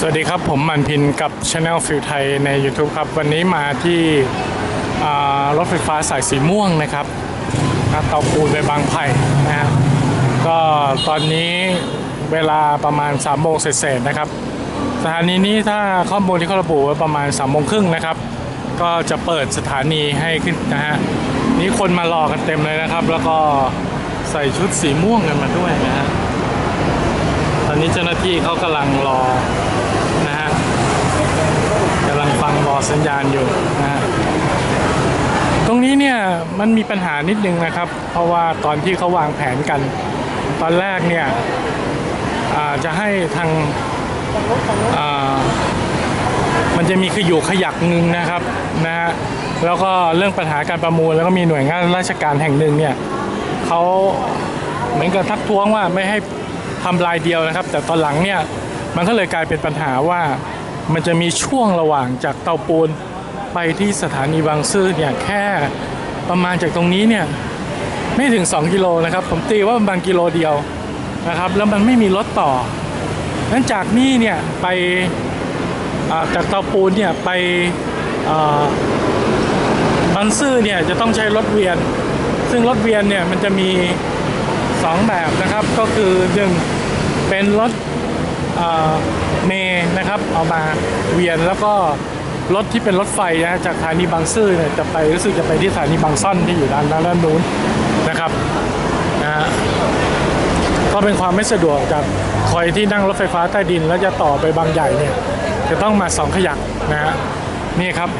สวัสดีครับ ผมมันพินกับ Channel ฟิวไทยใน YouTube ครับ วันนี้มาที่รถไฟฟ้าสายสีม่วงนะครับเตาปูนไปบางไผ่นะฮะก็ตอนนี้เวลาประมาณ3โมงเศษๆนะครับ สถานีนี้ถ้าข้อมูลที่เขาระบุไว้ประมาณ3โมงครึ่งนะครับ ก็จะเปิดสถานีให้ขึ้นนะฮะนี่คนมารอกันเต็มเลยนะครับ แล้วก็ใส่ชุดสีม่วงกันมาด้วยนะฮะตอนนี้เจ้าหน้าที่เขากำลังรอ กำลังรอสัญญาณอยู่นะฮะตรงนี้เนี่ยมันมีปัญหานิดนึงนะครับ เพราะว่าตอนที่เขาวางแผนกัน ตอนแรกเนี่ยอาจะให้ทางมันจะมีขยุกขยักหนึ่งนะครับนะฮะแล้วก็เรื่องปัญหาการประมูลแล้วก็มีหน่วยงานราชการแห่งหนึ่งเนี่ยเขาเหมือนกับทักท้วงว่าไม่ให้ทำลายเดียวนะครับ แต่ตอนหลังเนี่ยมันก็เลยกลายเป็นปัญหาว่า มันจะมีช่วงระหว่างจากเตาปูนไปที่สถานีบางซื่อเนี่ยแค่ประมาณจากตรงนี้เนี่ยไม่ถึง 2 กิโลนะครับ ผมตีว่าบางกิโลเดียวนะครับ แล้วมันไม่มีรถต่อนั้นจากนี่เนี่ยไปจากเตาปูนเนี่ยไปบางซื่อเนี่ยจะต้องใช้รถเวียน ซึ่งรถเวียนเนี่ยมันจะมีสองแบบนะครับ ก็คือหนึ่งเป็นรถ เอ่อเมย์นะครับ เอามาเวียนแล้วก็รถที่เป็นรถไฟนะจากสถานีบางซื่อเนี่ยจะไปรู้สึกจะไปที่สถานีบางซ่อนที่อยู่ด้านด้านนู้นนะครับนะฮะก็เป็นความไม่สะดวกจากคอยที่นั่งรถไฟฟ้าใต้ดิน แล้วจะต่อไปบางใหญ่เนี่ยจะต้องมาสองขยักนะฮะนี่ครับ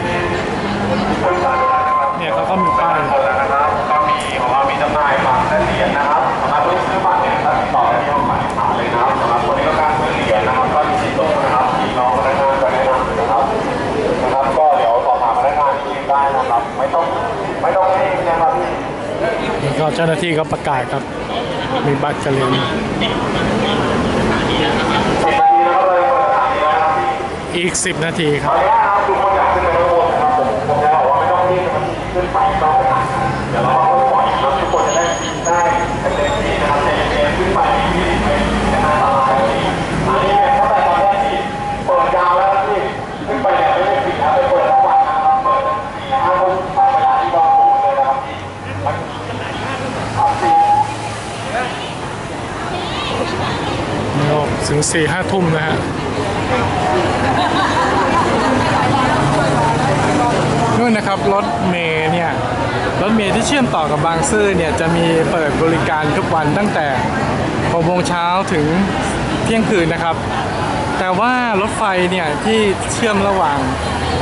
ก็เจ้าหน้าที่ก็ประกาศครับ มีบัตรเฉลิมอีก 10 นาทีครับ ก็ถึง4ี่ห้าทุ่มนะฮะนู่นนะครับรถเมย์เนี่ยรถเมย์ที่เชื่อมต่อกับบางซื่อเนี่ยจะมีเปิดบริการทุกวันตั้งแต่6โมงเช้าถึงเที่ยงคืนนะครับ แต่ว่ารถไฟเนี่ยที่เชื่อมระหว่าง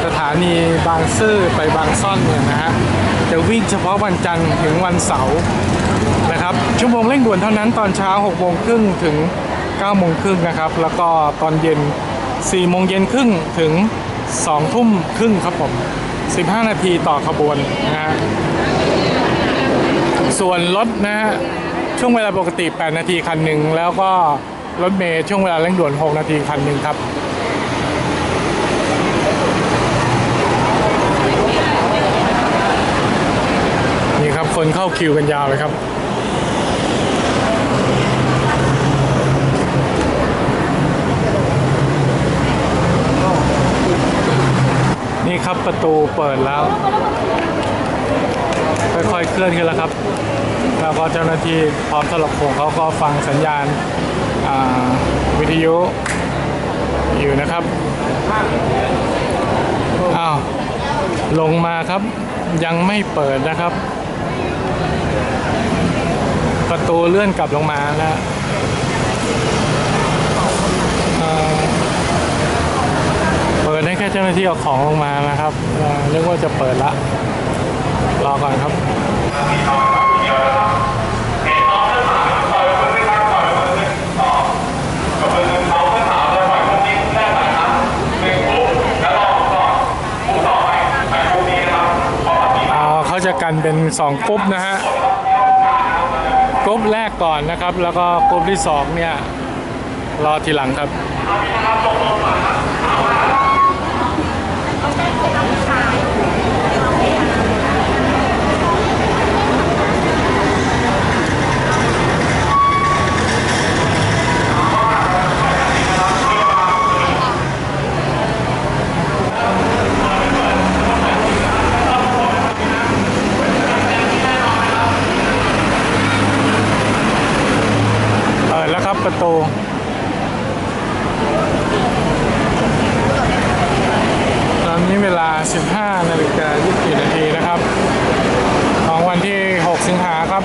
สถานีบางซื่อไปบางซ่อนเนี่ยนะฮะจะวิ่งเฉพาะวันจันทร์ถึงวันเสาร์นะครับ ชั่วโมงเร่งด่วนเท่านั้นตอนเช้า6โมงครึ่งถึง 9โมงครึ่งนะครับ แล้วก็ตอนเย็น 4 โมงเย็นครึ่งถึง 2 ทุ่มครึ่งครับผม 15 นาทีต่อขบวนนะฮะส่วนรถนะฮะช่วงเวลาปกติ 8 นาทีคันหนึ่งแล้วก็รถเมย์ช่วงเวลาเร่งด่วน 6 นาทีคันหนึ่งครับนี่ครับคนเข้าคิวกันยาวเลยครับ นี่ครับ ประตูเปิดแล้ว ค่อยๆเคลื่อนขึ้นแล้วครับ แล้วก็เจ้าหน้าที่พร้อมสลับโขงเขาก็ฟังสัญญาณาวิทยุอยู่นะครับอ้าวลงมาครับยังไม่เปิดนะครับ ประตูเลื่อนกลับลงมาแล้วเอ่อเปิดให้ แค่เจ้าหน้าที่เอาของลงมานะครับเอ่อนึกว่าจะเปิดละ รอก่อนครับเอาเขาจะกันเป็น2กรุ๊ปนะฮะกรุ๊ปแรกก่อนนะครับ แล้วก็กรุ๊ปที่2เนี่ยรอทีหลังครับ ดแล้วครับประตูตอนนี้เวลา 15นาฬิกา24นาทีนะครับ ของวันที่ 6 สิงหาครับ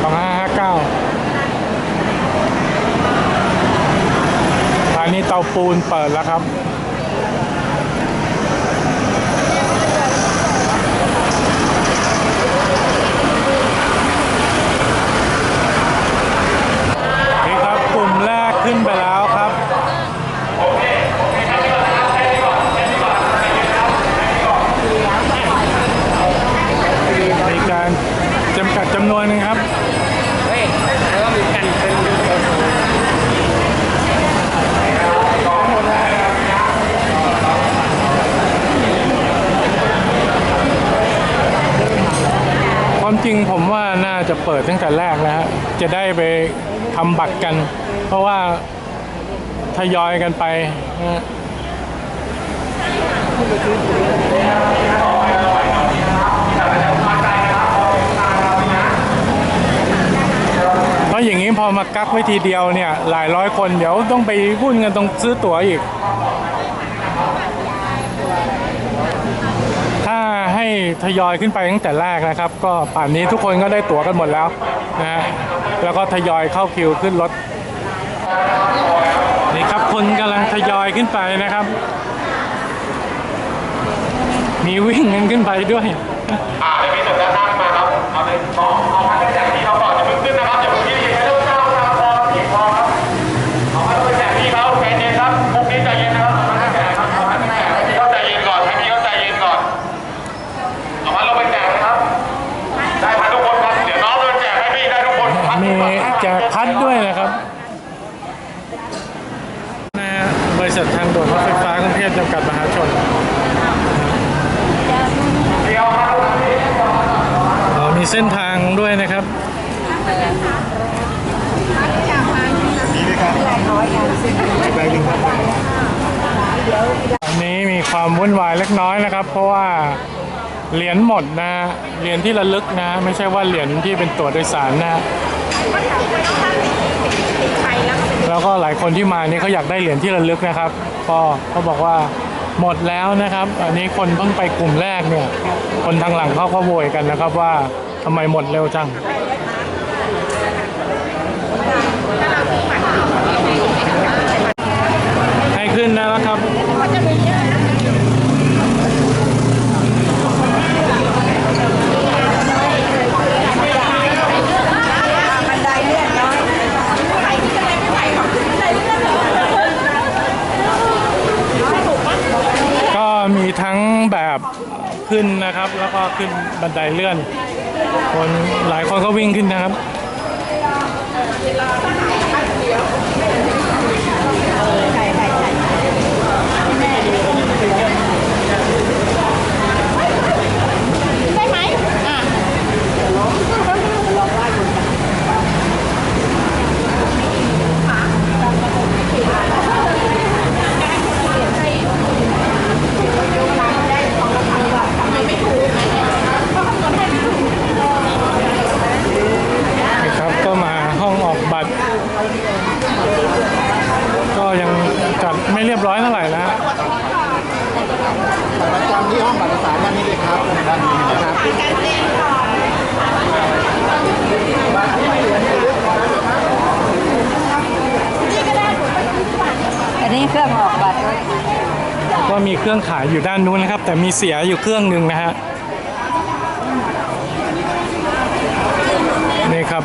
2559ตอนนี้เตาปูนเปิดแล้วครับ ความจริงผมว่าน่าจะเปิดตั้งแต่แรกนะฮะจะได้ไปทำบัตรกัน เพราะว่าทยอยกันไปนะเพราะอย่างนี้พอมากักไว้ทีเดียวเนี่ย หลายร้อยคนเดี๋ยวต้องไปวุ่นกันตรงซื้อตั๋วอีก ถ้า ให้ทยอยขึ้นไปตั้งแต่แรกนะครับ ก็ป่านนี้ทุกคนก็ได้ตั๋วกันหมดแล้วนะฮะแล้วก็ทยอยเข้าคิวขึ้นรถนี่ครับคนกำลังทยอยขึ้นไปนะครับ มีวิ่งกันขึ้นไปด้วย เส้นทางด้วยนะครับอันนี้มีความวุ่นวายเล็กน้อยนะครับ เพราะว่าเหรียญหมดนะเหรียญที่ระลึกนะ ไม่ใช่ว่าเหรียญที่เป็นตั๋วโดยสารนะแล้วก็หลายคนที่มานี่เขาอยากได้เหรียญที่ระลึกนะครับ ก็เขาบอกว่าหมดแล้วนะครับ อันนี้คนเพิ่งไปกลุ่มแรกเนี่ย คนทางหลังเขาก็โวยกันนะครับว่าำไมหมดเร็วจัง ให้ขึ้นแล้วนะครับบันไดเลื่อนก็มีทั้งแบบขึ้นนะครับ แล้วก็ขึ้นบันไดเลื่อน คนหลายคนก็วิ่งขึ้นนะครับ มีเครื่องขายอยู่ด้านนู้นนะครับ แต่มีเสียอยู่เครื่องหนึ่งนะฮะนี่ครับ